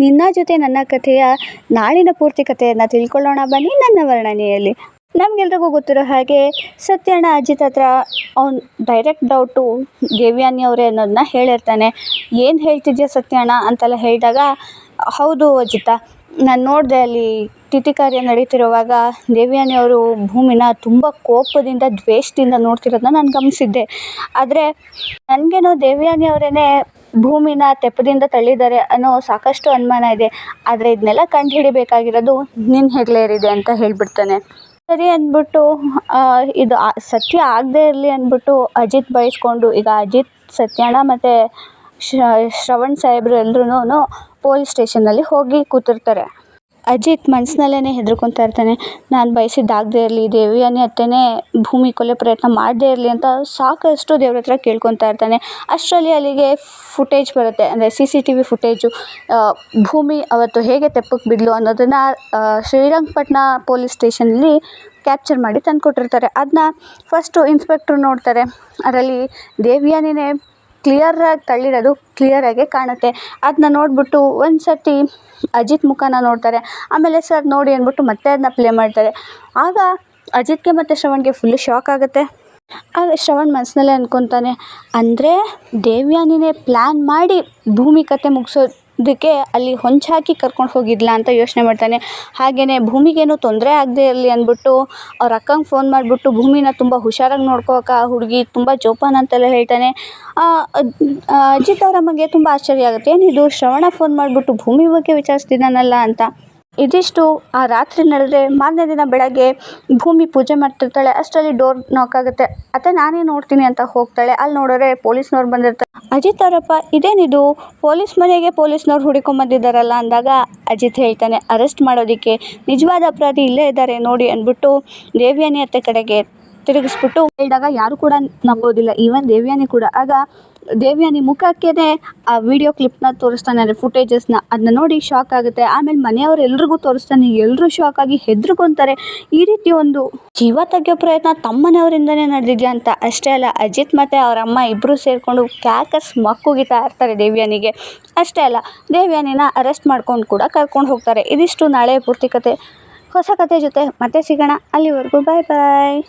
ನಿನ್ನ ಜೊತೆ ನನ್ನ ಕಥೆಯ ನಾಳಿನ ಪೂರ್ತಿ ಕಥೆಯನ್ನು ತಿಳ್ಕೊಳ್ಳೋಣ ಬನ್ನಿ ನನ್ನ ವರ್ಣನೆಯಲ್ಲಿ. ನಮಗೆಲ್ರಿಗೂ ಗೊತ್ತಿರೋ ಹಾಗೆ ಸತ್ಯಣ್ಣ ಅಜಿತ್ ಹತ್ರ ಅವ್ನು ಡೈರೆಕ್ಟ್ ಡೌಟು ದೇವ್ಯಾನಿ ಅವರೇ ಅನ್ನೋದನ್ನ ಹೇಳಿರ್ತಾನೆ. ಏನು ಹೇಳ್ತಿದ್ಯಾ ಸತ್ಯಣ್ಣ ಅಂತೆಲ್ಲ ಹೇಳಿದಾಗ, ಹೌದು ಅಜಿತ, ನಾನು ನೋಡಿದೆ ಅಲ್ಲಿ ತಿಥಿ ಕಾರ್ಯ ನಡೀತಿರುವಾಗ ದೇವ್ಯಾನಿ ಅವರು ಭೂಮಿನ ತುಂಬ ಕೋಪದಿಂದ ದ್ವೇಷದಿಂದ ನೋಡ್ತಿರೋದನ್ನ ನಾನು ಗಮನಿಸಿದ್ದೆ. ಆದರೆ ನನಗೇನೋ ದೇವ್ಯಾನಿ ಅವರೇ ಭೂಮಿನ ತೆಪ್ಪದಿಂದ ತಳ್ಳಿದ್ದಾರೆ ಅನ್ನೋ ಸಾಕಷ್ಟು ಅನುಮಾನ ಇದೆ. ಆದರೆ ಇದನ್ನೆಲ್ಲ ಕಂಡು ಹಿಡಿಬೇಕಾಗಿರೋದು ನಿನ್ನ ಹೆಗ್ಲೇರಿದೆ ಅಂತ ಹೇಳಿಬಿಡ್ತಾನೆ. ಸರಿ ಅಂದ್ಬಿಟ್ಟು ಇದು ಸತ್ಯ ಆಗದೇ ಇರಲಿ ಅಂದ್ಬಿಟ್ಟು ಅಜಿತ್ ಬಯಸ್ಕೊಂಡು, ಈಗ ಅಜಿತ್ ಸತ್ಯಣ್ಣ ಮತ್ತು ಶ್ರವಣ್ ಸಾಹೇಬ್ರು ಎಲ್ರೂ ಪೊಲೀಸ್ ಸ್ಟೇಷನಲ್ಲಿ ಹೋಗಿ ಕೂತಿರ್ತಾರೆ. ಅಜಿತ್ ಮನ್ಸ್ನಲ್ಲೇ ಹೆದರ್ಕೊತಾ ಇರ್ತಾನೆ. ನಾನು ಬಯಸಿದ್ದಾಗದೇ ಇರಲಿ, ದೇವಿಯಾನಿ ಹತ್ರನೇ ಭೂಮಿ ಕೊಲೆ ಪ್ರಯತ್ನ ಮಾಡದೇ ಇರಲಿ ಅಂತ ಸಾಕಷ್ಟು ದೇವ್ರ ಹತ್ರ ಕೇಳ್ಕೊಳ್ತಾ ಇರ್ತಾನೆ. ಅಷ್ಟರಲ್ಲಿ ಅಲ್ಲಿಗೆ ಫುಟೇಜ್ ಬರುತ್ತೆ. ಅಂದರೆ C C T V footage ಭೂಮಿ ಅವತ್ತು ಹೇಗೆ ತೆಪ್ಪಕ್ಕೆ ಬಿದ್ದಳು ಅನ್ನೋದನ್ನು ಶ್ರೀರಂಗಪಟ್ಟಣ ಪೊಲೀಸ್ ಸ್ಟೇಷನಲ್ಲಿ ಕ್ಯಾಪ್ಚರ್ ಮಾಡಿ ತಂದು ಕೊಟ್ಟಿರ್ತಾರೆ ಅದನ್ನ ಫಸ್ಟು ಇನ್ಸ್ಪೆಕ್ಟ್ರು ನೋಡ್ತಾರೆ. ಅದರಲ್ಲಿ ದೇವ್ಯಾನಿನೇ ಕ್ಲಿಯರಾಗಿ ತಳ್ಳಿರೋದು ಕ್ಲಿಯರಾಗೇ ಕಾಣುತ್ತೆ. ಅದನ್ನ ನೋಡಿಬಿಟ್ಟು ಒಂದು ಸರ್ತಿ ಅಜಿತ್ ಮುಖನ ನೋಡ್ತಾರೆ. ಆಮೇಲೆ ಸರ್ ನೋಡಿ ಅಂದ್ಬಿಟ್ಟು ಮತ್ತೆ ಅದನ್ನ ಪ್ಲೇ ಮಾಡ್ತಾರೆ. ಆಗ ಅಜಿತ್ಗೆ ಮತ್ತು ಶ್ರವಣ್ಗೆ ಫುಲ್ಲು ಶಾಕ್ ಆಗುತ್ತೆ. ಆಗ ಶ್ರವಣ್ ಮನಸ್ಸಿನಲ್ಲೇ ಅಂದ್ಕೊತಾನೆ ಅಂದರೆ ದೇವ್ಯಾನಿನೇ ಪ್ಲ್ಯಾನ್ ಮಾಡಿ ಭೂಮಿ ಕತೆ ಮುಗಿಸೋದಕ್ಕೆ ಅಲ್ಲಿ ಹೊಂಚಾಕಿ ಕರ್ಕೊಂಡು ಹೋಗಿದ್ಲಾ ಅಂತ ಯೋಚನೆ ಮಾಡ್ತಾನೆ. ಹಾಗೆಯೇ ಭೂಮಿಗೇನು ತೊಂದರೆ ಆಗದೇ ಇರಲಿ ಅಂದ್ಬಿಟ್ಟು ಅವ್ರ ಅಕ್ಕಂಗೆ ಫೋನ್ ಮಾಡಿಬಿಟ್ಟು ಭೂಮಿನ ತುಂಬ ಹುಷಾರಾಗಿ ನೋಡ್ಕೋ ಆ ಹುಡುಗಿ ತುಂಬ ಜೋಪಾನ ಅಂತೆಲ್ಲ ಹೇಳ್ತಾನೆ. ಅಜಿತ್ ಅವರ ತುಂಬ ಆಶ್ಚರ್ಯ ಆಗುತ್ತೆ. ಏನಿದು ಶ್ರವಣ ಫೋನ್ ಮಾಡಿಬಿಟ್ಟು ಭೂಮಿ ಬಗ್ಗೆ ವಿಚಾರಿಸ್ತಿದ್ದಾನಲ್ಲ ಅಂತ. ಇದಿಷ್ಟು. ಆ ರಾತ್ರಿ ನಡೆದ್ರೆ ಮಾರನೇ ದಿನ ಬೆಳಗ್ಗೆ ಭೂಮಿ ಪೂಜೆ ಮಾಡ್ತಿರ್ತಾಳೆ. ಅಷ್ಟರಲ್ಲಿ ಡೋರ್ ನಾಕ್ ಆಗುತ್ತೆ. ಅತ್ತೆ, ನಾನೇ ನೋಡ್ತೀನಿ ಅಂತ ಹೋಗ್ತಾಳೆ. ಅಲ್ಲಿ ನೋಡೋರೆ ಪೊಲೀಸ್ನವ್ರು ಬಂದಿರ್ತಾರೆ. ಅಜಿತ್ ಅವರಪ್ಪ, ಇದೇನಿದು? ಪೊಲೀಸ್ ಮನೆಗೆ ಪೊಲೀಸ್ನವ್ರು ಹುಡುಕೊಂಬಂದಿದ್ದಾರಲ್ಲ ಅಂದಾಗ ಅಜಿತ್ ಹೇಳ್ತಾನೆ, ಅರೆಸ್ಟ್ ಮಾಡೋದಕ್ಕೆ ನಿಜವಾದ ಅಪರಾಧಿ ಇಲ್ಲೇ ಇದ್ದಾರೆ ನೋಡಿ ಅಂದ್ಬಿಟ್ಟು ದೇವ್ಯಾನಿ ಅತ್ತೆ ಕಡೆಗೆ ತಿರುಗಿಸ್ಬಿಟ್ಟು ಹೇಳಿದಾಗ ಯಾರು ಕೂಡ ನಂಬೋದಿಲ್ಲ ಈವನ್ ದೇವ್ಯಾನಿ ಕೂಡ. ಆಗ ದೇವ್ಯಾನಿ ಮುಖಕ್ಕೇನೆ ಆ ವಿಡಿಯೋ ಕ್ಲಿಪ್ನ ತೋರಿಸ್ತಾನೆ ಅಂದರೆ ಫುಟೇಜಸ್ನ ಅದನ್ನ ನೋಡಿ ಶಾಕ್ ಆಗುತ್ತೆ. ಆಮೇಲೆ ಮನೆಯವ್ರು ಎಲ್ರಿಗೂ ತೋರಿಸ್ತಾನೆ ಎಲ್ಲರೂ ಶಾಕ್ ಆಗಿ ಹೆದ್ರುಕೊಂತಾರೆ. ಈ ರೀತಿ ಒಂದು ಜೀವ ತೆಗೆಯೋ ಪ್ರಯತ್ನ ತಮ್ಮನೆಯವರಿಂದನೇ ನಡೆದಿದೆಯಾ ಅಂತ? ಅಷ್ಟೇ ಅಲ್ಲ, ಅಜಿತ್ ಮತ್ತು ಅವರ ಅಮ್ಮ ಇಬ್ಬರು ಸೇರಿಕೊಂಡು ಕ್ಯಾಕಸ್ ಮಕ್ಕುಗಿತಾ ಇರ್ತಾರೆ ದೇವ್ಯಾನಿಗೆ. ಅಷ್ಟೇ ಅಲ್ಲ, ದೇವ್ಯಾನಿನ ಅರೆಸ್ಟ್ ಮಾಡ್ಕೊಂಡು ಕೂಡ ಕರ್ಕೊಂಡು ಹೋಗ್ತಾರೆ. ಇದಿಷ್ಟು ನಾಳೆ ಪೂರ್ತಿ ಕತೆ. ಹೊಸ ಕತೆ ಜೊತೆ ಮತ್ತೆ ಸಿಗೋಣ. ಅಲ್ಲಿವರೆಗೂ ಬಾಯ್ ಬಾಯ್